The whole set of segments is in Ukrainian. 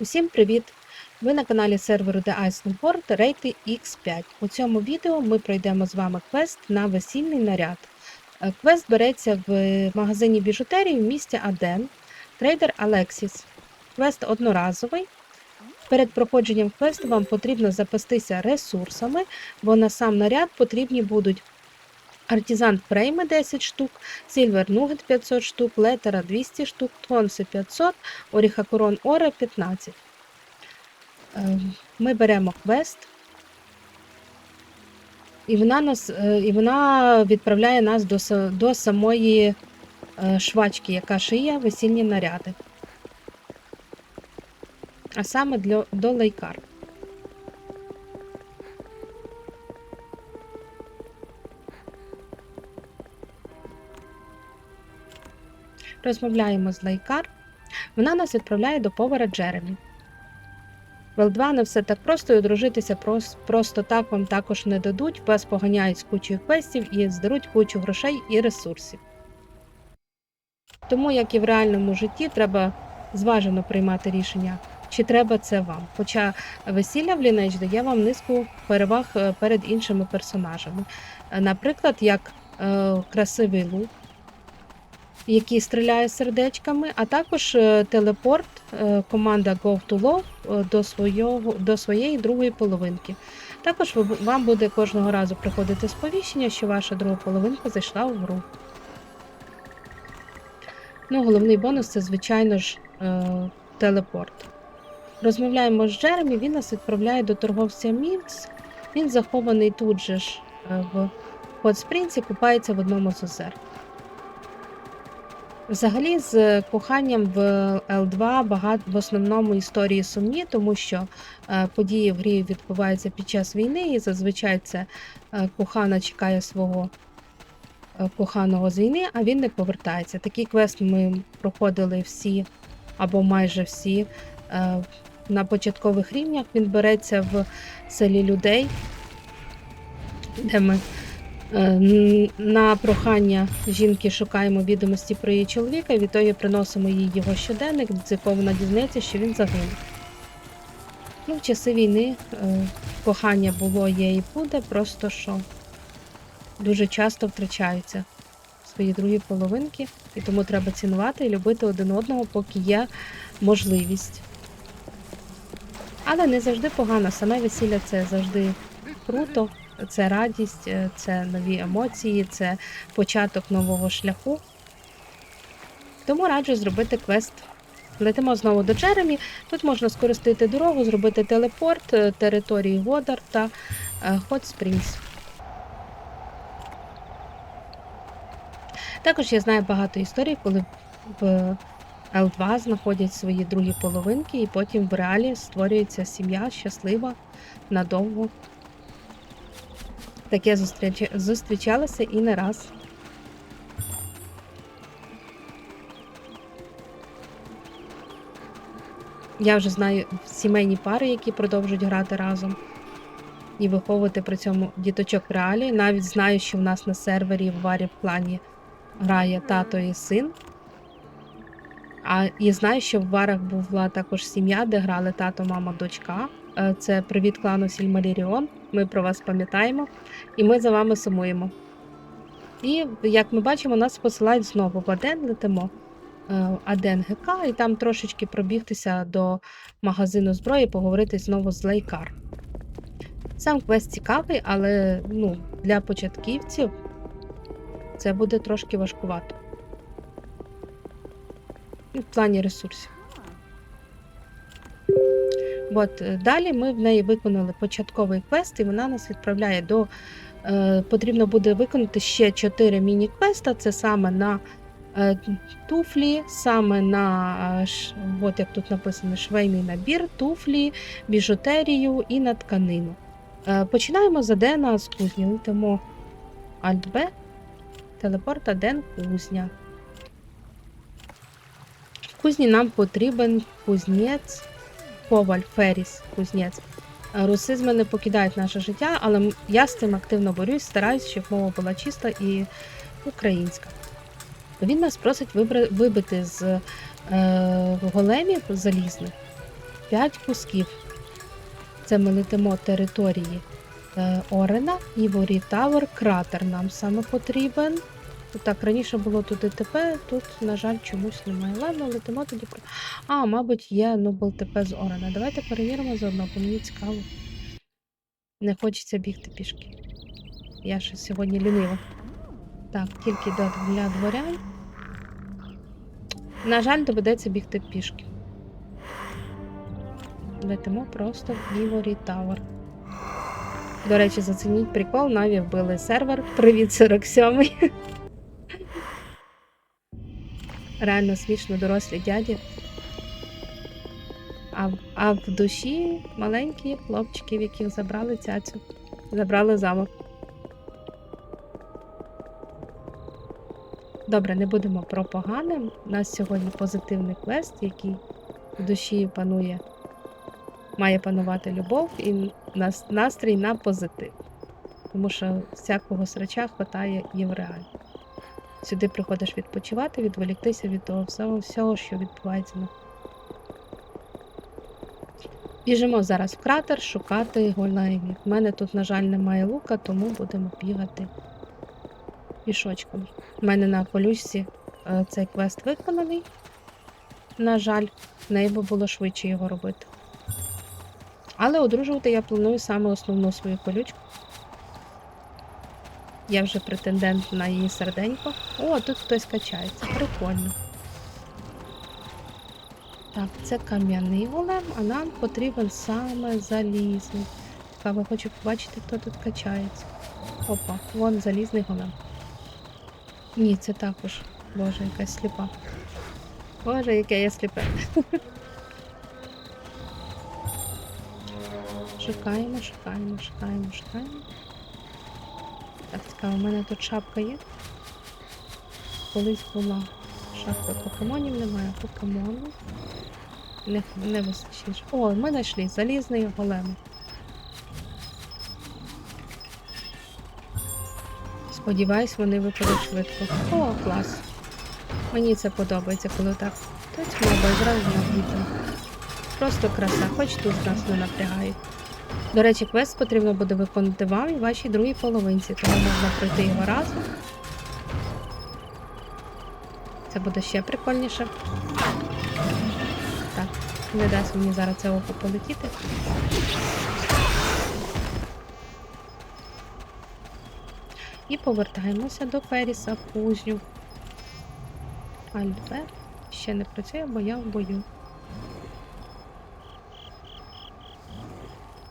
Усім привіт! Ви на каналі серверу The Ice Snowboard рейти X5. У цьому відео ми пройдемо з вами квест на весільний наряд. Е, Квест береться в магазині біжутерії в місті Аден, трейдер Alexis. Квест одноразовий. Перед проходженням квесту вам потрібно запастися ресурсами, бо на сам наряд потрібні будуть Артизан Фрейми 10 штук, Сильвер Нугет 500 штук, Летера 200 штук, Тонси 500, Оріхакорон Оре 15. Е, Ми беремо квест, і вона, нас, е, і вона відправляє нас до, до самої е, швачки, яка шиє весільні наряди. А саме для, до лейкар. Розмовляємо з лейкар. Вона нас відправляє до повара Джеремі. В L2 не все так просто, і одружитися просто так вам також не дадуть. Вас поганяють з кучою квестів і здаруть кучу грошей і ресурсів. Тому, як і в реальному житті, треба зважено приймати рішення, чи треба це вам. Хоча весілля в Lineage дає вам низку переваг е, перед іншими персонажами. Е, Наприклад, як е, красивий лук, який стріляє сердечками, а також е, телепорт е, команда Go to Love е, до, свого, до своєї другої половинки. Також вам буде кожного разу приходити сповіщення, що ваша друга половинка зайшла в гру. Ну, головний бонус це, звичайно ж, телепорт. Розмовляємо з Джеремі, він нас відправляє до торговця Мівс. Він захований тут же ж в Хотспрінці, купається в одному з озер. Взагалі, з коханням в L2 багато в основному історії сумні, тому що е, події в грі відбуваються під час війни, і зазвичай це е, кохана чекає свого е, коханого з війни, а він не повертається. Такий квест ми проходили всі або майже всі е, на початкових рівнях. Він береться в селі людей, де ми Е, На прохання жінки шукаємо відомості про її чоловіка, відтоді приносимо їй його щоденник, з якого вона дізнається, що він загинув. Ну, в часи війни е, кохання було, є і буде, просто що дуже часто втрачаються свої другі половинки, і тому треба цінувати і любити один одного, поки є можливість. Але не завжди погано. Саме весілля це завжди круто це радість, е, це нові емоції, це початок нового шляху. Тому раджу зробити квест. Летимо знову до Джеремі. Тут можна скористати дорогу, зробити телепорт е, території Годар та Хот Спрінгс. Також я знаю багато історій, коли в L2 знаходять свої другі половинки, і потім в реалі створюється сім'я щаслива надовго. Таке зустріч... зустрічалося і не раз. Я вже знаю сімейні пари, які продовжують грати разом і виховувати при цьому діточок в реалі. Навіть знаю, що в нас на сервері в варі в клані грає тато і син. А і знаю, що в варах була також сім'я, де грали тато, мама, дочка. Е, Це привіт клану Сільмаріріон. Ми про вас пам'ятаємо, і ми за вами сумуємо. І як ми бачимо, нас посилають знову в Аден, летимо е, Аден ГК, і там трошечки пробігтися до магазину зброї, поговорити знову з Лейкар. Сам квест цікавий, але ну, для початківців це буде трошки важкувато. В плані ресурсів. От е, далі ми в неї виконали початковий квест, і вона нас відправляє до. Е, потрібно буде виконати ще 4 міні-квеста. Це саме на е, туфлі, саме на е, ш, от як тут написано, швейний набір, туфлі, біжутерію і на тканину. Е, починаємо з Адена з кузні. Летимо Alt-B, телепорт Аден кузня. В кузні нам потрібен кузнець. Коваль, Феріс, кузнець. Русизми не покидають наше життя, але я з цим активно борюсь, стараюсь, щоб мова була чиста і українська. Він нас просить вибра- вибити з е, големів залізних 5 кусків. Це ми летимо території е, Орена, Іворі Тавер, кратер нам саме потрібен. Так, раніше було тут ДТП, тут, на жаль, чомусь немає. Ладно, летимо тоді. про- А, мабуть, є Нобл ТП з Орена. Давайте перевіримо заодно, бо мені цікаво. Не хочеться бігти пішки. Я ще сьогодні лінива. Так, тільки для дворян. На жаль, доведеться бігти пішки. Летимо просто в Іворі Тауер. До речі, зацініть прикол, Наві вбили сервер. Привіт, 47 Реально смішно дорослі дяді. А, а в душі маленькі хлопчики, в яких забрали цяцю. Забрали замок. Добре, не будемо про погане. У нас сьогодні позитивний квест, який в душі панує, має панувати любов і настрій на позитив. Тому що всякого срача хватає і в реалі. Сюди приходиш відпочивати, відволіктися від того всього, всього що відбувається. Біжимо зараз в кратер шукати големів. У мене тут, на жаль, немає лука, тому будемо бігати пішочком. У мене на полюшці е, цей квест виконаний. На жаль, неї би було швидше його робити. Але одружувати я планую саме основну свою колючку. Я вже претендент на її серденько. О, тут хтось качається. Прикольно. Так, це кам'яний голем, а нам потрібен саме залізний. Цікаво, хочу побачити, хто тут качається. Опа, вон залізний голем. Ні, це також. Боже, якась сліпа. Боже, яке я сліпе. Шукаємо, шукаємо, шукаємо, шукаємо. Так, цікаво, у мене тут шапка є. Колись була шапка покемонів, немає покемону. Не, не вистачить. О, ми знайшли залізний голем. Сподіваюсь, вони випадуть швидко. О, клас. Мені це подобається, коли так. Тут моба зразу набіта. Просто краса, хоч тут нас не напрягають. До речі, квест потрібно буде виконати вам і вашій другій половинці, тому можна пройти його разом. Це буде ще прикольніше. Так, не дасть мені зараз це око полетіти. І повертаємося до Феріса в кузню. Альбе ще не працює, бо я в бою.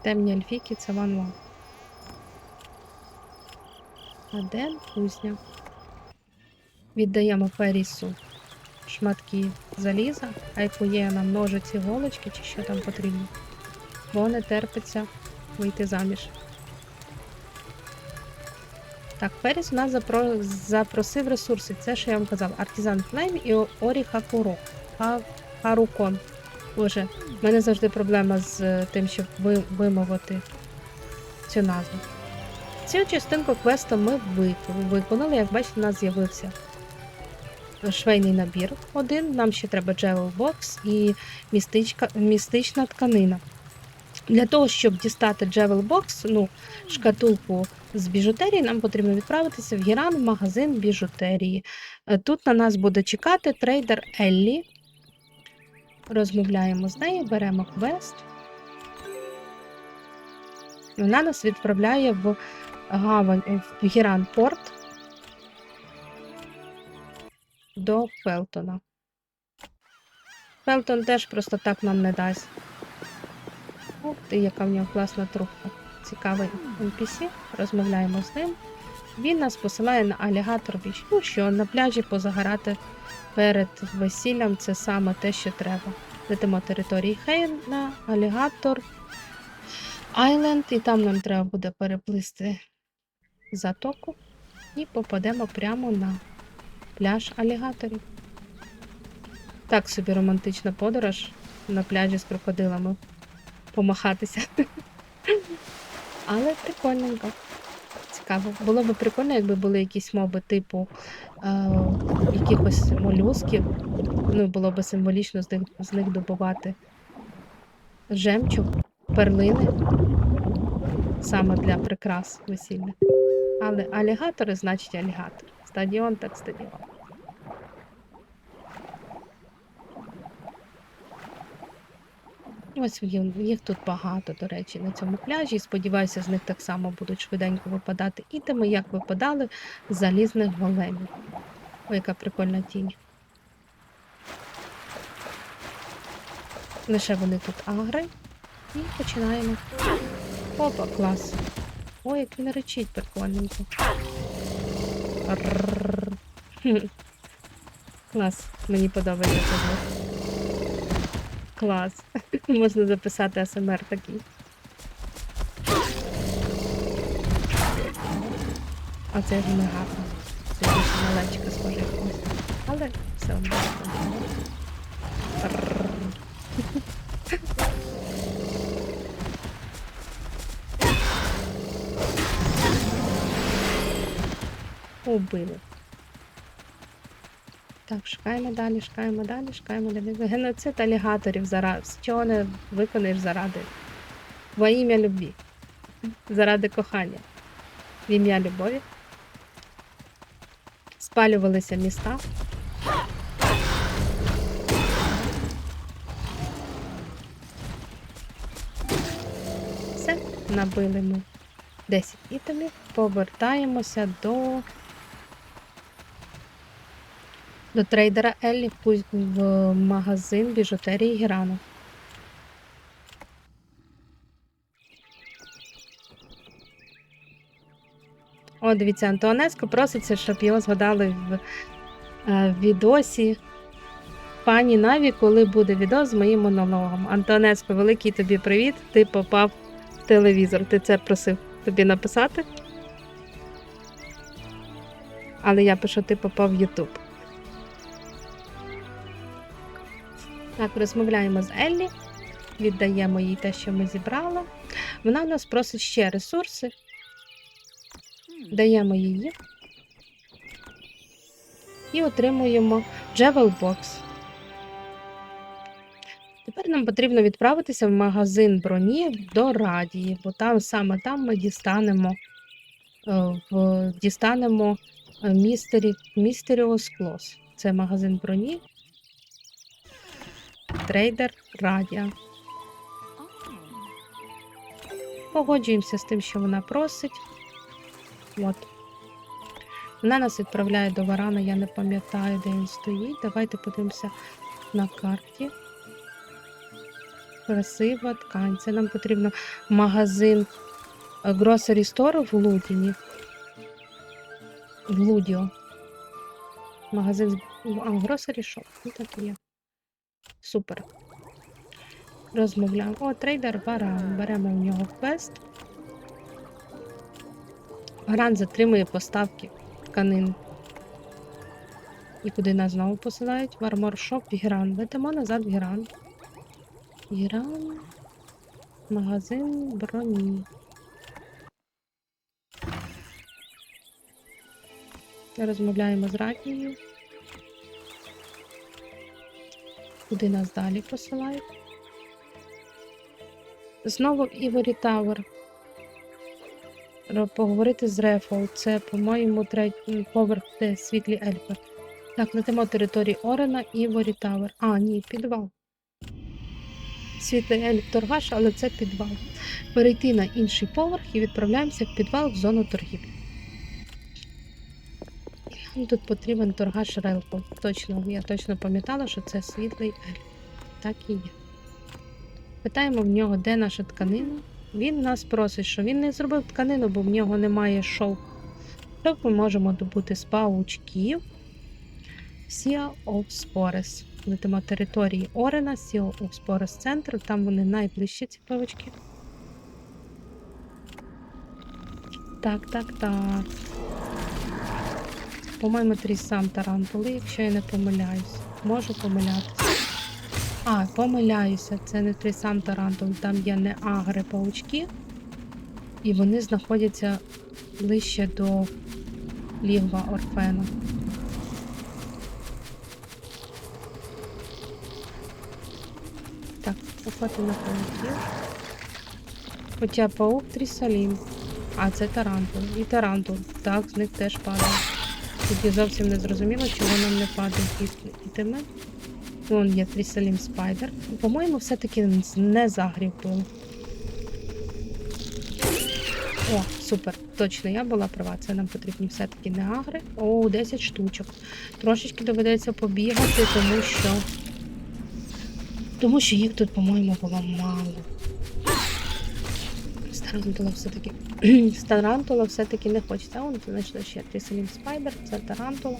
Темні ельфіки це ван ван. А де кузня? Віддаємо Ферісу шматки заліза, а яку є нам ножиці, голочки чи що там потрібно. Бо не терпиться вийти заміж. Так, Феріс у нас запро... запросив ресурси. Це, що я вам казав, Артизан Флейм і Орі. Харукон. Боже, в мене завжди проблема з е, тим, щоб вимовити цю назву. Цю частинку квесту ми вик- виконали. Як бачите, у нас з'явився швейний набір один. Нам ще треба джевел бокс і містичка... містична тканина. Для того, щоб дістати джевел бокс, ну, шкатулку з біжутерії, нам потрібно відправитися в Гіран в магазин біжутерії. Е, Тут на нас буде чекати трейдер Еллі. Розмовляємо з нею, беремо квест. Вона нас відправляє в гавань в Гіран Порт до Фелтона. Фелтон теж просто так нам не дасть. Ух ти, яка в нього класна трубка. Цікавий NPC. Розмовляємо з ним. Він нас посилає на алігатор біч. Ну що, на пляжі позагорати перед весіллям це саме те, що треба. Летимо території Хейн на алігатор Айленд, і там нам треба буде переплисти затоку і попадемо прямо на пляж алігаторів. Так собі романтична подорож на пляжі з крокодилами помахатися. Але прикольненько. Цікаво. Було б прикольно, якби були якісь моби типу е, якихось молюсків. Ну, було б символічно з них, з них добувати жемчуг, перлини. Саме для прикрас весільних. Але алігатори значить алігатор. Стадіон так стадіон. Ось їх, їх тут багато, до речі, на цьому пляжі. Сподіваюся, з них так само будуть швиденько випадати ітеми, як випадали з залізних големів. Ой, яка прикольна тінь. Лише вони тут агри. І починаємо. Опа, клас. Ой, як він речить прикольненько. Клас, мені подобається. Клас. Можна записати АСМР такий. Оце ж не гарно. Це більше малечка схоже якось. Але все одно. Убили. Так, шукаємо далі, шукаємо далі, шукаємо далі. Геноцид алігаторів зараз. Чого не виконаєш заради? Во ім'я любві. Заради кохання. В ім'я любові. Спалювалися міста. Все, набили ми 10 ітемів. Повертаємося до до трейдера Еллі в- в магазин біжутерії Гірана. О, дивіться, Антуанеско проситься, щоб його згадали в е, відосі пані Наві, коли буде відео з моїм монологом. Антуанеско, великий тобі привіт. Ти попав в телевізор. Ти це просив тобі написати? Але я пишу, ти попав в Ютуб. Так, розмовляємо з Еллі, віддаємо їй те, що ми зібрали. Вона в нас просить ще ресурси. Даємо її. І отримуємо Джевел Box. Тепер нам потрібно відправитися в магазин броні до Радії, бо там саме там ми дістанемо, е, в, дістанемо е, Mystery, Mysterious Claws. Це магазин броні. Трейдер Радія. Погоджуємося з тим, що вона просить. От. Вона нас відправляє до Варана, я не пам'ятаю, де він стоїть. Давайте подивимося на карті. Красива ткань. Це нам потрібно магазин е, Grocery Store в Лудіні. В Лудіо. Магазин з- Grocery Shop. Ну так і є. Супер. Розмовляємо. О, трейдер Варан. Беремо в нього квест. Варан затримує поставки тканин. І куди нас знову посилають? В арморшоп Гіран. Летимо назад в Гіран. Гіран. Магазин броні. Розмовляємо з Радією. Куди нас далі посилають? Знову Іворі Тауер. Ро- Поговорити з Рефол. Це, по-моєму, третій поверх, де світлі ельфи. Так, летимо території Орена Іворі Тауер. А, ні, підвал. Світлий ельф торгаш, але це підвал. Перейти на інший поверх і відправляємося в підвал в зону торгівлі. І тут потрібен торгаш Релпол. Точно, я точно пам'ятала, що це світлий ельф. Так і є. Питаємо в нього, де наша тканина. Він нас просить, що він не зробив тканину, бо в нього немає шовку. Шовк ми можемо добути з паучків. Of Spores. Летимо території Орена, of Spores центр. Там вони найближчі ці павучки. Так, так, так. По-моєму, трісам тарантули, якщо я не помиляюсь. Можу помилятися. А, помиляюся, це не трісам тарантул, там є не агри паучки. І вони знаходяться ближче до лігва Орфена. Так, Ельфа ти не. Хоча паук Трісалін. А, це тарантул. І тарантул. Так, з них теж падає. Тоді зовсім не зрозуміло, чого нам не падають і- ітеми. Вон є Трісалін Спайдер. По-моєму, все-таки не загрів було. О, супер. Точно, я була права. Це нам потрібні все-таки не агри. О, 10 штучок. Трошечки доведеться побігати, тому що. Тому що їх тут, по-моєму, було мало. Старантула все-таки. Старантула все-таки не хочеться. Он знайшли ще Тріселін Спайдер, це тарантула.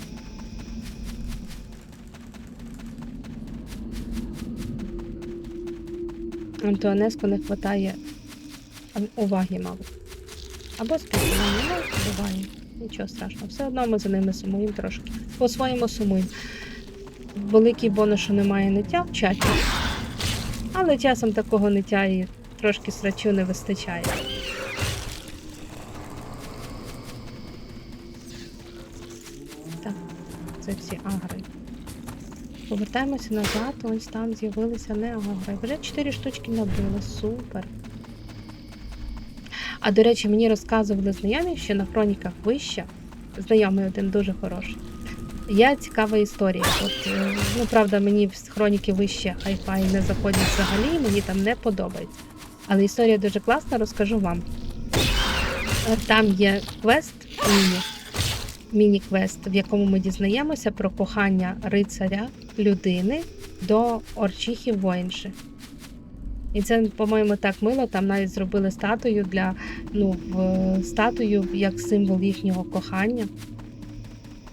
Антуанеску не вистачає уваги, мабуть. Або спілкування, ну, буває. Нічого страшного. Все одно ми за ними сумуємо трошки. По-своєму сумуємо. Великий бонус, що немає ниття в чаті. Але часом такого ниття і трошки срачу не вистачає. Так, це всі агри. Повертаємося назад, ось там з'явилися не агри. Вже 4 штучки набили, супер. А до речі, мені розказували знайомі, що на хроніках вища, знайомий один дуже хороший. Є цікава історія. От, е, ну, правда, мені хроніки вище хай-фай не заходять взагалі, мені там не подобається. Але історія дуже класна, розкажу вам. Е, Там є квест міні, міні-квест, в якому ми дізнаємося про кохання рицаря людини до орчихи воїнши. І це, по-моєму, так мило. Там навіть зробили статую для ну, в, статую як символ їхнього кохання.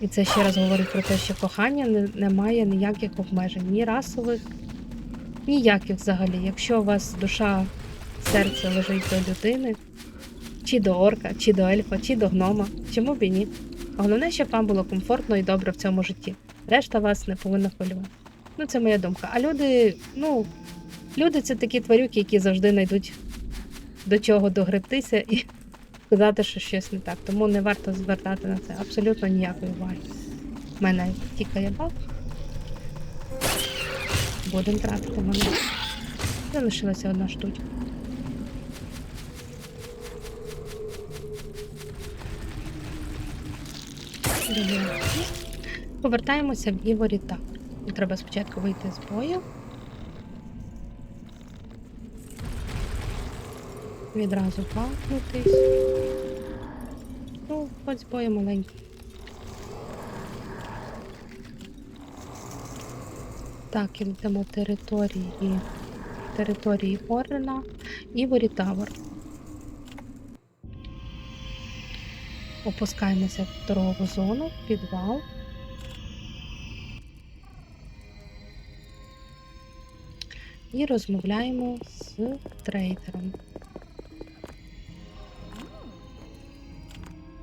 І це ще раз говорить про те, що кохання не, не має ніяких обмежень, ні расових, ніяких взагалі. Якщо у вас душа, серце лежить до людини, чи до орка, чи до ельфа, чи до гнома, чому б і ні? Головне, щоб вам було комфортно і добре в цьому житті. Решта вас не повинна хвилювати. Ну, це моя думка. А люди, ну, люди це такі тварюки, які завжди знайдуть до чого догребтися і сказати, що щось не так. Тому не варто звертати на це абсолютно ніякої уваги. У мене тікає бак. Будемо тратити мене. Залишилася одна штучка. Повертаємося в Іворі Тавр. Треба спочатку вийти з бою. Відразу пахнутись. Ну, хоч з бою маленький. Так, йдемо території території Орена і Ворітавр. Опускаємося в торгову зону, підвал. І розмовляємо з трейдером.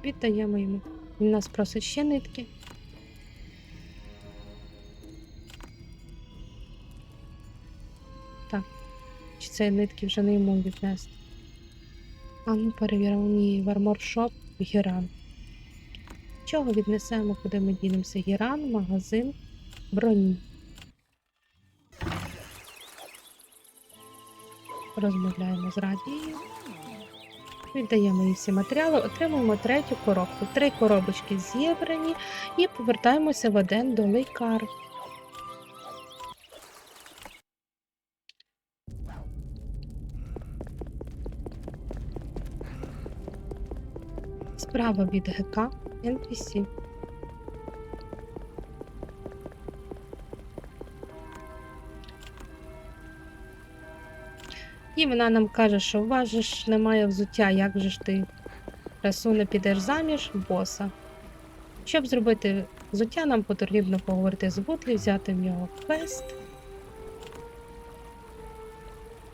Віддаємо йому. Він нас просить ще нитки. Так. Чи це нитки вже не йому віднести? А ну перевіримо. Ні, варморшоп, Гіран. Чого віднесемо, куди ми дінемося? Гіран, магазин, броні. Розмовляємо з радією. Віддаємо їй всі матеріали, отримуємо третю коробку. Три коробочки зібрані і повертаємося в один до лейкар. Справа від ГК NPC. І вона нам каже, що у вас же ж немає взуття, як же ж ти красу не підеш заміж боса. Щоб зробити взуття, нам потрібно поговорити з Бутлі, взяти в нього квест.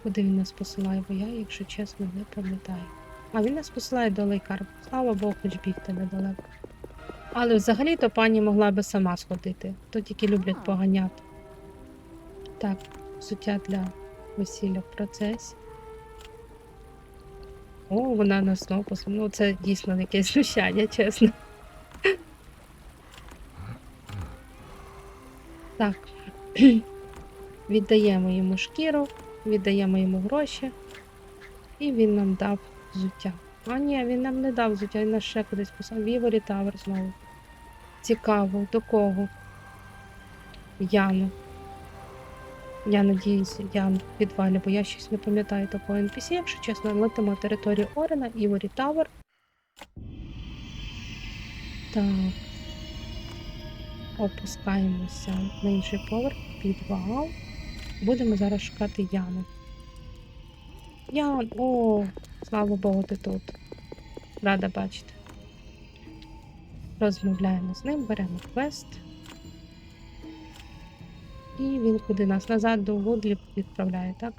Куди він нас посилає, бо я, якщо чесно, не пам'ятаю. А він нас посилає до лейкар. Слава Богу, хоч бігти недалеко. Але взагалі-то пані могла би сама сходити. То тільки люблять поганяти. Так, взуття для весілля в процесі. О, вона нас знову посилає. Ну, це дійсно якесь знущання, чесно. Так. Віддаємо йому шкіру, віддаємо йому гроші. І він нам дав взуття. А ні, він нам не дав взуття, він нас ще кудись послав. Віворі Тавер знову. Цікаво, до кого? Яну. Я надіюсь, Ян в підвалі, бо я щось не пам'ятаю такого NPC, якщо чесно, летимо територію Орена, Іворі Тавер. Так. Опускаємося на інший поверх, підвал. Будемо зараз шукати Яну. Ян, о, слава Богу, ти тут. Рада бачити. Розмовляємо з ним, беремо квест. І він куди нас? Назад до Вудлі відправляє, так?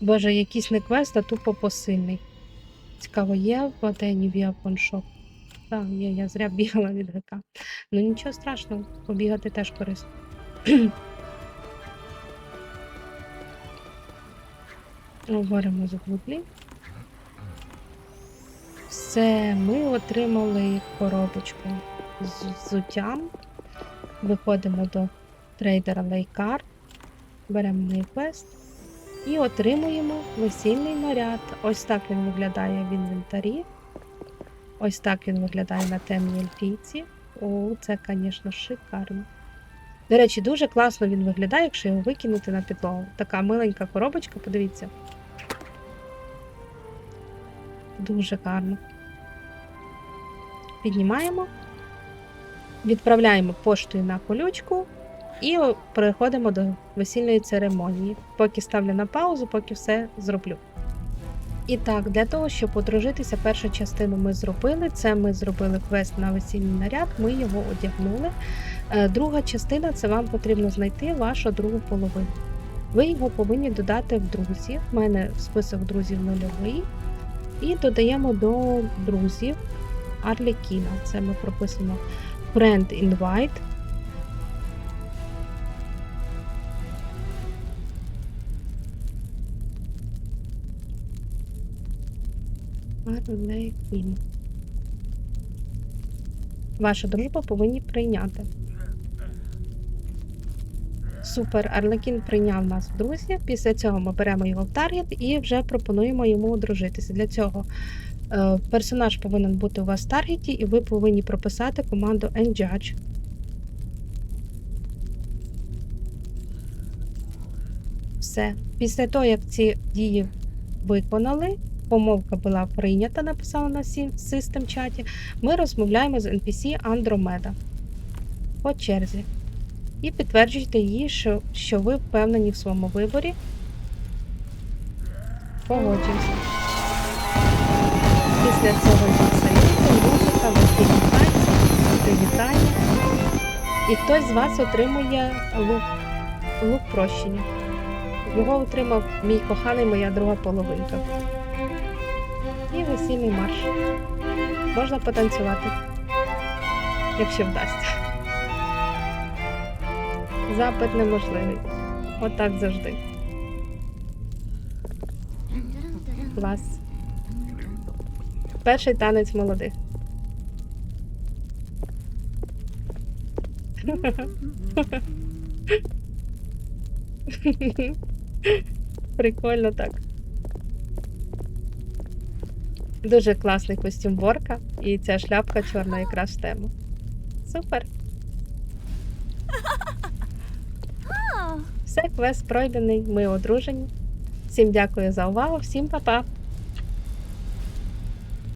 Боже, якийсь не квест, а тупо посильний. Цікаво, є в Атені Віапон Shop? Так, є, я зря бігала від ГК. Ну нічого страшного, побігати теж корисно. Говоримо з Вудлі. Все, ми отримали коробочку з взуттям. Виходимо до трейдера Лейкар, беремо мій і отримуємо весільний наряд. Ось так він виглядає в інвентарі. Ось так він виглядає на темній ельфійці. О, це, звісно, шикарно. До речі, дуже класно він виглядає, якщо його викинути на підлогу. Така миленька коробочка, подивіться. Дуже гарно. Піднімаємо, відправляємо поштою на колючку і переходимо до весільної церемонії. Поки ставлю на паузу, поки все зроблю. І так, для того, щоб одружитися, першу частину ми зробили. Це ми зробили квест на весільний наряд, ми його одягнули. Е, Друга частина це вам потрібно знайти вашу другу половину. Ви його повинні додати в друзі. У мене список друзів нульовий. І додаємо до друзів Арлекіна. Це ми прописуємо Friend Invite. Арлекін. Вашу дружбу повинні прийняти. Супер, Арлекін прийняв нас в друзі. Після цього ми беремо його в таргет і вже пропонуємо йому одружитися. Для цього е, персонаж повинен бути у вас в таргеті, і ви повинні прописати команду Enjudge. Все. Після того, як ці дії виконали, помилка була прийнята, написала на систем чаті, ми розмовляємо з NPC Andromeda по черзі. І підтверджуйте їй, що, що ви впевнені в своєму виборі. Погоджуюся. Після цього діцаїти, музика, весільні танці, привітання. І хтось з вас отримує лук, лук прощення. Його отримав мій коханий, моя друга половинка. І весільний марш. Можна потанцювати, якщо вдасться. Запит неможливий. Отак завжди. Клас. Перший танець молодих. Прикольно так. Дуже класний костюм Ворка, і ця шляпка чорна якраз в тему. Супер! Все, квест пройдений, ми одружені. Всім дякую за увагу, всім па-па!